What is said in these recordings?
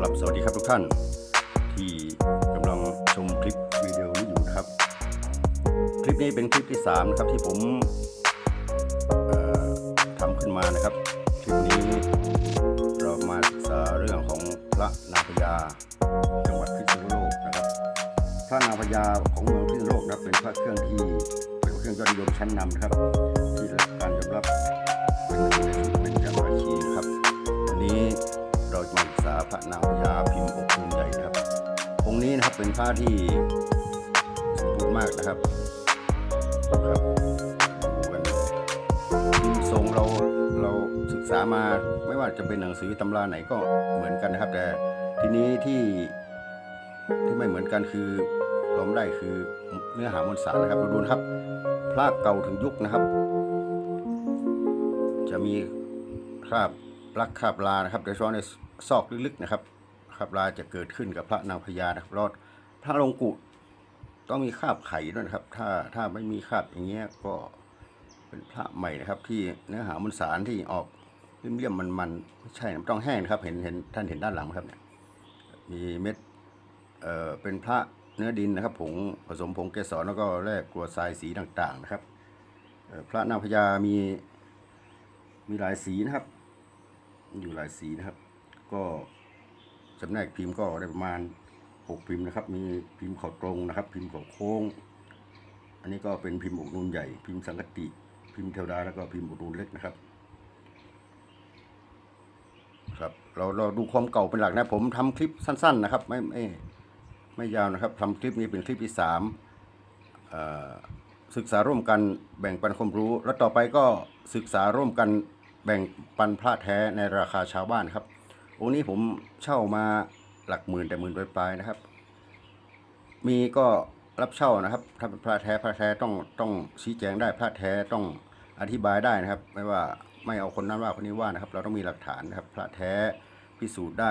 ครับสวัสดีครับทุกท่าน ที่กำลังชมคลิปวิดีโอนี้อยู่นะครับ คลิปนี้เป็นคลิปที่สามนะครับที่ผมทำขึ้นมานะครับ คลิปนี้เรามาศึกษาเรื่องของพระนางพญาจังหวัดพิษณุโลกนะครับพระนางพญาของเมืองพิษณุโลกนะเป็นพระเครื่องที่เป็นพระเครื่องยอดนิยมชั้นนำนะครับ ที่ได้รับการยอมรับเป็น พระนางพญาพิมพ์อกองค์ใหญ่ครับองค์นี้นะครับเป็นพระที่สมบูรณ์มากนะครับครับดูกันทรงเราเราศึกษามาไม่ว่าจะเป็นหนังสือตำราไหนก็เหมือนกันนะครับ แต่ทีนี้ที่ที่ไม่เหมือนกันคือเราไม่ได้คือเนื้อหามวลสารนะครับดูดูนะครับพระเก่าถึงยุคนะครับ จะมีคราบลักคราบลานะครับโดยเฉพาะใน ซอกลึกๆนะครับคราบลาจะเกิดขึ้นกับพระนางพญานะครับรอดพระลงกุต้องมีคาบไข่ด้วยนะครับ ถ้าถ้าไม่มีคาบอย่างเงี้ยก็เป็นพระใหม่นะครับ ที่เนื้อหามวลสารที่ออกเลี่ยมๆมันๆไม่ใช่นะต้องแห้งนะครับ เห็นเห็นท่านเห็นด้านหลังไหมครับเนี่ยมีเม็ดเอ่อเป็นพระเนื้อดินนะครับผงผสมผงเกสรแล้วก็แร่กลัวทรายสีต่างๆนะครับพระนางพญามีมีหลายสีนะครับ อยู่หลายสีนะครับ ก็จำแนกพิมพ์ก็ได้ประมาณหกพิมพ์นะครับ มีพิมพ์เขาตรงนะครับ พิมพ์เขาโค้ง อันนี้ก็เป็นพิมพ์อกนูนใหญ่ พิมพ์สังกติ พิมพ์เทวดาแล้วก็พิมพ์อกนูนเล็กนะครับ ครับ เราเราดูความเก่าเป็นหลักนะ ผมทำคลิปสั้น ๆ นะครับ ไม่ไม่ไม่ยาวนะครับทำคลิปนี้เป็นคลิปที่สามศึกษาร่วมกันแบ่งปันความรู้ แล้วต่อไปก็ศึกษาร่วมกันแบ่งปันพระแท้ในราคาชาวบ้านครับ องค์นี้ผมเช่ามาหลักหมื่นแต่หมื่นปลายๆนะครับ มีก็รับเช่านะครับ ถ้าเป็นพระแท้พระแท้ต้องต้องชี้แจงได้พระแท้ต้องอธิบายได้นะครับ ไม่ว่าไม่เอาคนนั้นว่าคนนี้ว่านะครับ เราต้องมีหลักฐานนะครับ พระแท้พิสูจน์ได้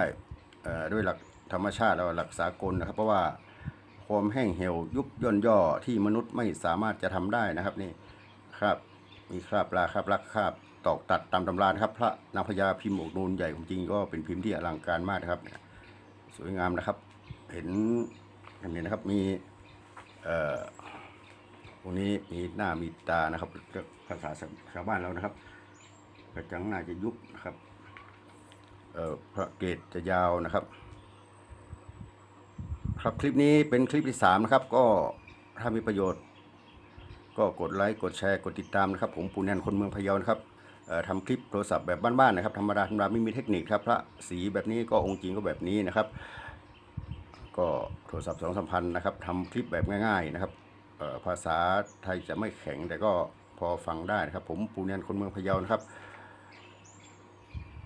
ด้วยหลักธรรมชาติแล้วหลักสากลนะครับ เพราะว่าความแห้งเหี่ยวยุบย่นย่อที่มนุษย์ไม่สามารถจะทำได้นะครับนี่ครับ มีคราบลาคราบลักคราบ ตอกตัดตามตำรานะครับ พระนางพญาพิมพ์อกนูนใหญ่ของจริงก็เป็นพิมพ์ที่อลังการมากนะครับเนี่ยสวยงามนะครับ เห็นเห็นนะครับมีเอ่อตรงนี้มีหน้ามีตานะครับภาษาชาวบ้านเรานะครับ กระจังหน้าจะยุบนะครับเอ่อพระเกศจะยาวนะครับ ครับคลิปนี้เป็นคลิปที่สามนะครับ ก็ถ้ามีประโยชน์ก็กดไลค์ กดแชร์ กดติดตามนะครับ ผมปูแนนคนเมืองพะเยานะครับ ทำคลิปโทรศัพท์แบบบ้านๆนะครับธรรมดาธรรมดาไม่มีเทคนิคครับพระสีแบบนี้ก็องค์จริงก็แบบนี้นะครับ ก็โทรศัพท์สองสามพันนะครับทำคลิปแบบง่าย ๆนะครับภาษาไทยจะไม่แข็งแต่ก็พอฟังได้นะครับ ผมปูแนนคนเมืองพะเยานะครับ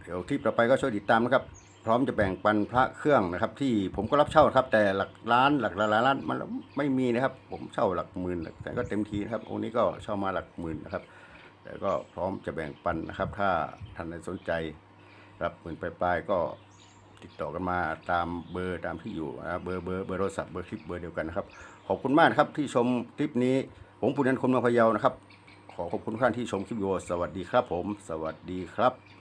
เดี๋ยวคลิปต่อไปก็ช่วยติดตามนะครับ พร้อมจะแบ่งปันพระเครื่องนะครับ ที่ผมก็รับเช่าครับ แต่หลักล้านหลักหลายล้านมันไม่มีนะครับ ผมเช่าหลักหมื่นแต่ก็เต็มทีนะครับองค์นี้ก็เช่ามาหลักหมื่นนะครับ แต่ก็พร้อมจะแบ่งปันนะครับ ถ้าท่านใดสนใจ รับหมื่นปลายๆก็ติดต่อกันมาตามเบอร์ตามที่อยู่นะเบอร์เบอร์เบอร์โทรศัพท์เบอร์คลิปเบอร์เดียวกันนะครับ ขอบคุณมากนะครับที่ชมคลิปนี้ ผมปุณณันท์คนเมืองพะเยานะครับ ขอขอบคุณท่านที่ชมคลิปวิดีโอสวัสดีครับผม สวัสดีครับ